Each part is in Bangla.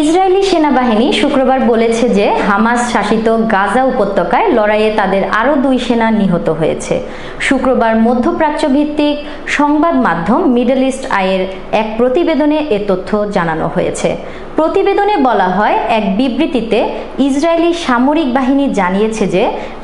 ইসরায়েলি সেনাবাহিনী শুক্রবার বলেছে যে হামাস শাসিত গাজা উপত্যকায় লড়াইয়ে তাদের আরও দুই সেনা নিহত হয়েছে। শুক্রবার মধ্যপ্রাচ্য ভিত্তিক সংবাদ মাধ্যম মিডল ইস্ট আয়ের এক প্রতিবেদনে এ তথ্য জানানো হয়েছে। প্রতিবেদনে বলা হয়, এক বিবৃতিতে ইসরায়েলি সামরিক বাহিনী জানিয়েছে যে,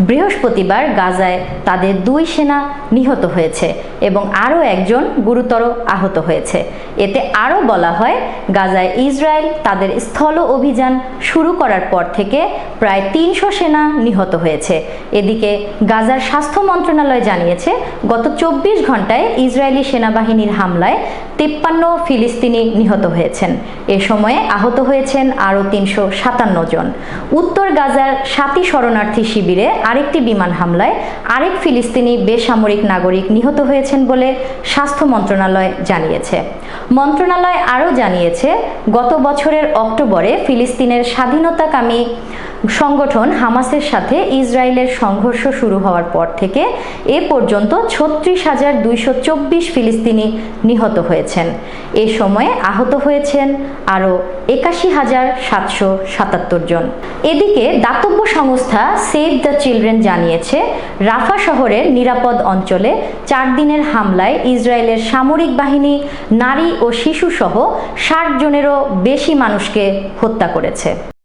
বৃহস্পতিবার গাজায় তাদের দুই সেনা নিহত হয়েছে এবং আরও একজন গুরুতর আহত হয়েছে। এতে আরও বলা হয়, গাজায় ইসরায়েল তাদের স্থল অভিযান শুরু করার পর থেকে প্রায় তিনশো সেনা নিহত হয়েছে। এদিকে গাজার স্বাস্থ্য মন্ত্রণালয় জানিয়েছে, গত চব্বিশ ঘন্টায় ইসরায়েলি সেনাবাহিনীর হামলায় তিপ্পান্ন ফিলিস্তিনি নিহত হয়েছেন। এ সময়ে আহত হয়েছেন আরও তিনশো সাতান্ন জন। উত্তর গাজার সাতি শরণার্থী শিবিরে আরেকটি বিমান হামলায় আরেক ফিলিস্তিনি বেসামরিক নাগরিক নিহত হয়েছেন বলে স্বাস্থ্য মন্ত্রণালয় জানিয়েছে। মন্ত্রণালয় আরও জানিয়েছে, গত বছরের অক্টোবরে ফিলিস্তিনের স্বাধীনতাকামী সংগঠন হামাসের সাথে ইসরায়েলের সংঘর্ষ শুরু হওয়ার পর থেকে এ পর্যন্ত ছত্রিশ হাজার দুইশো চব্বিশ ফিলিস্তিনি নিহত হয়েছেন। এ সময়ে আহত হয়েছেন আরও একাশি হাজার সাতশো সাতাত্তর জন। এদিকে দাতব্য সংস্থা সেভ দ্য চিলড্রেন জানিয়েছে, রাফা শহরের নিরাপদ অঞ্চলে চার দিনের হামলায় ইসরায়েলের সামরিক বাহিনী, নারী ও শিশুসহ ষাট জনেরও বেশি মানুষকে হত্যা করেছে।